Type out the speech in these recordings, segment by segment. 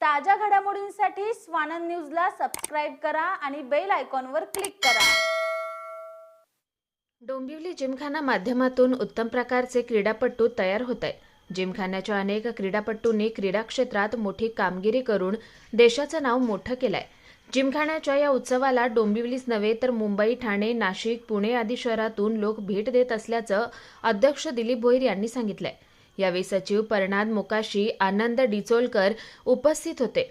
ताज्या घडामोडींसाठी स्वानंद न्यूजला सबस्क्राईब करा आणि बेल आयकॉनवर क्लिक करा. डोंबिवली जिमखाना माध्यमातून उत्तम प्रकारचे क्रीडापटू तयार होत आहेत जिमखान्याच्या अनेक क्रीडापटूंनी क्रीडा क्षेत्रात मोठी कामगिरी करून देशाचं नाव मोठं केलंय. जिमखान्याच्या या उत्सवाला डोंबिवलीच नव्हे तर मुंबई ठाणे नाशिक पुणे आदी शहरातून लोक भेट देत असल्याचं अध्यक्ष दिलीप भोईर यांनी सांगितलंय. यावेळी सचिव परनाद मोकाशी आनंद डिचोलकर उपस्थित होते.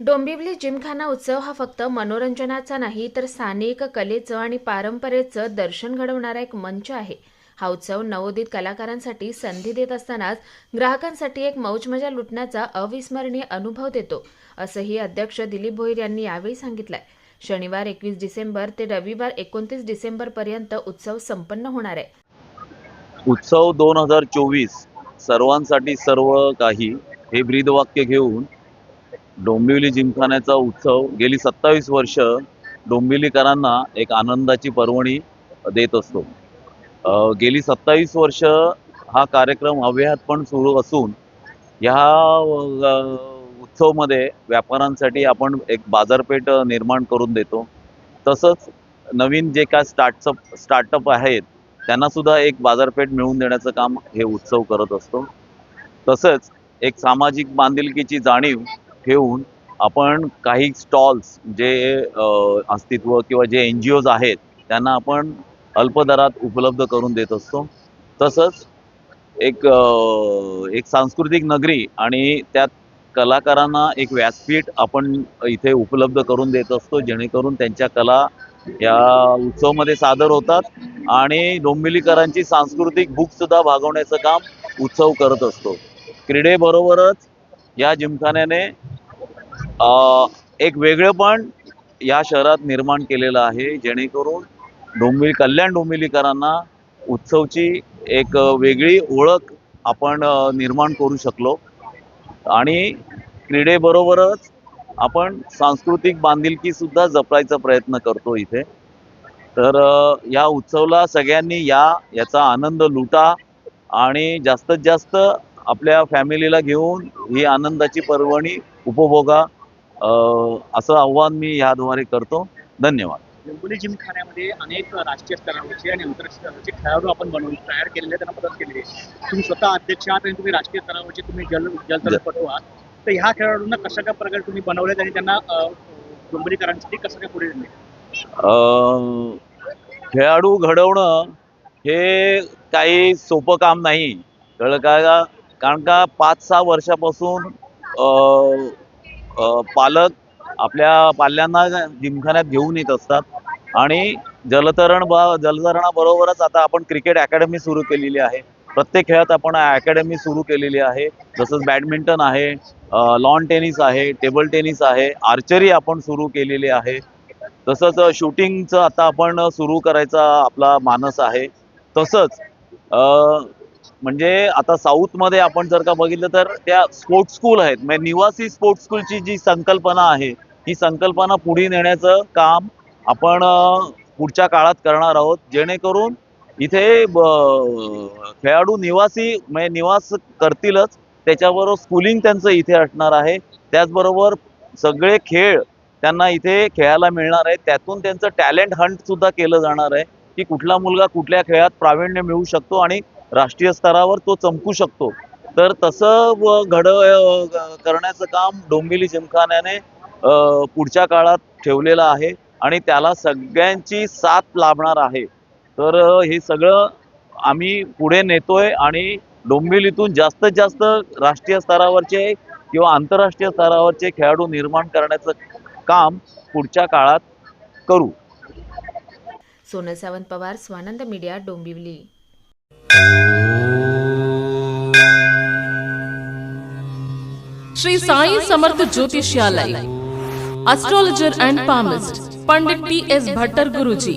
डोंबिवली जिमखाना उत्सव हा फक्त मनोरंजनाचा नाही तर स्थानिक कलेचं आणि पारंपरेचं दर्शन घडवणारा एक मंच आहे. हा उत्सव नवोदित कलाकारांसाठी संधी देत असतानाच ग्राहकांसाठी एक मौजमजा लुटण्याचा अविस्मरणीय अनुभव देतो असंही अध्यक्ष दिलीप भोईर यांनी यावेळी सांगितलंय. शनिवार एकवीस डिसेंबर ते रविवार एकोणतीस डिसेंबरपर्यंत उत्सव संपन्न होणार आहे. उत्सव दोन हजार चोवीस सर्वांसाठी सर्व काही हे ब्रीदवाक्य घेऊन डोंबिवली जिमखान्याचा उत्सव गेली सत्तावीस वर्ष डोंबिवलीकरांना एक आनंदाची पर्वणी देत असतो. गेली सत्तावीस वर्ष हा कार्यक्रम अव्याहतपण सुरू असून ह्या उत्सवमध्ये व्यापाऱ्यांसाठी आपण एक बाजारपेठ निर्माण करून देतो. तसंच नवीन जे काय स्टार्टअप स्टार्टअप आहेत त्यांना सुद्धा एक बाजारपेठ मिळवून देण्याचं काम हे उत्सव करत असतो. तसंच एक सामाजिक बांधिलकीची जाणीव ठेवून आपण काही स्टॉल्स जे अस्तित्व किंवा जे एन जी ओज आहेत त्यांना आपण अल्पदरात उपलब्ध करून देत असतो. तसंच एक एक सांस्कृतिक नगरी आणि त्यात कलाकारांना एक व्यासपीठ आपण इथे उपलब्ध करून देत असतो जेणेकरून त्यांच्या कला या उत्सवमध्ये सादर होतात आणि डोंबिवलीकरांची सांस्कृतिक भूक सुद्धा भागवण्याचं काम उत्सव करत असतो. क्रीडेबरोबरच या जिमखान्याने अ, एक वेगळेपण या शहरात निर्माण केलेलं आहे जेणेकरून डोंबिवली कल्याण डोंबिवलीकरांना उत्सवची एक वेगळी ओळख आपण निर्माण करू शकलो. आणि क्रीडेबरोबरच आपण सांस्कृतिक बांधिलकी सुद्धा जपायचा प्रयत्न करतो इथे. तर या उत्सवला सगळ्यांनी या याचा आनंद लुटा आणि जास्तीत जास्त आपल्या फॅमिलीला घेऊन ही आनंदाची पर्वणी उपभोगा असं आव्हान मी याद्वारे करतो. धन्यवाद. डोंबिवली जिमखान्यामध्ये अनेक राष्ट्रीय स्तरावरचे आणि आंतरराष्ट्रीय स्तरावरचे खेळाडू आपण बनवून तयार केलेले त्यांना मदत केलेली आहे तुम्ही स्वतः अध्यक्ष आहात आणि तुम्ही राष्ट्रीय स्तरावरचे तुम्ही जल जलतरणपटू आहात. तर ह्या खेळाडूंना कशा काय प्रकारे तुम्ही बनवलेत आणि त्यांना डोंबरीकरांसाठी कसं काय पुढे दिले खेळाडू घडवणं हे काही सोपं काम नाही. कळलं का कारण का पाच सहा वर्षापासून पालक आपल्या पाल्यांना जिमखान्यात घेऊन येत असतात. आणि जलतरण ब जलतरणाबरोबरच आता आपण क्रिकेट अकॅडमी सुरू केलेली आहे. प्रत्येक खेळात आपण अकॅडमी सुरू केलेली आहे. जसंच बॅडमिंटन आहे लॉन टेनिस आहे टेबल टेनिस आहे आर्चरी आपण सुरू केलेली आहे. तसंच शूटिंगचं आता आपण सुरू करायचा आपला मानस आहे. तसंच अ, म्हणजे आता साऊथमध्ये आपण जर का बघितलं तर त्या स्पोर्ट्स स्कूल आहेत. म्हणजे निवासी स्पोर्ट्स स्कूलची जी संकल्पना आहे ही संकल्पना पुढे नेण्याचं काम आपण पुढच्या काळात करणार आहोत. जेणेकरून इथे ब- खेळाडू निवासी म्हणजे निवास करतीलच. त्याच्याबरोबर स्कूलिंग त्यांचं इथे असणार आहे. त्याचबरोबर सगळे खेळ त्यांना इथे खेळायला मिळणार आहे त्यातून त्यांचं टॅलेंट हंट सुद्धा केलं जाणार आहे की कुठला मुलगा कुठल्या खेळात प्रावीण्य मिळू शकतो आणि राष्ट्रीय स्तरावर तो चमकू शकतो. तर तसं घड करण्याचं काम डोंबिवली जिमखान्याने पुढच्या काळात ठेवलेलं आहे आणि त्याला सगळ्यांची साथ लाभणार आहे. तर हे सगळं आम्ही पुढे नेतोय आणि डोंबिवलीतून जास्तीत जास्त राष्ट्रीय स्तरावरचे किंवा आंतरराष्ट्रीय स्तरावरचे खेळाडू निर्माण करण्याचं काम पुढच्या काळात करू. Sonal Sawant Pawar Swanand media Dombivli. Shri Sai Samarth ज्योतिषालय astrologer and palmist Pandit T S Bhattar Guruji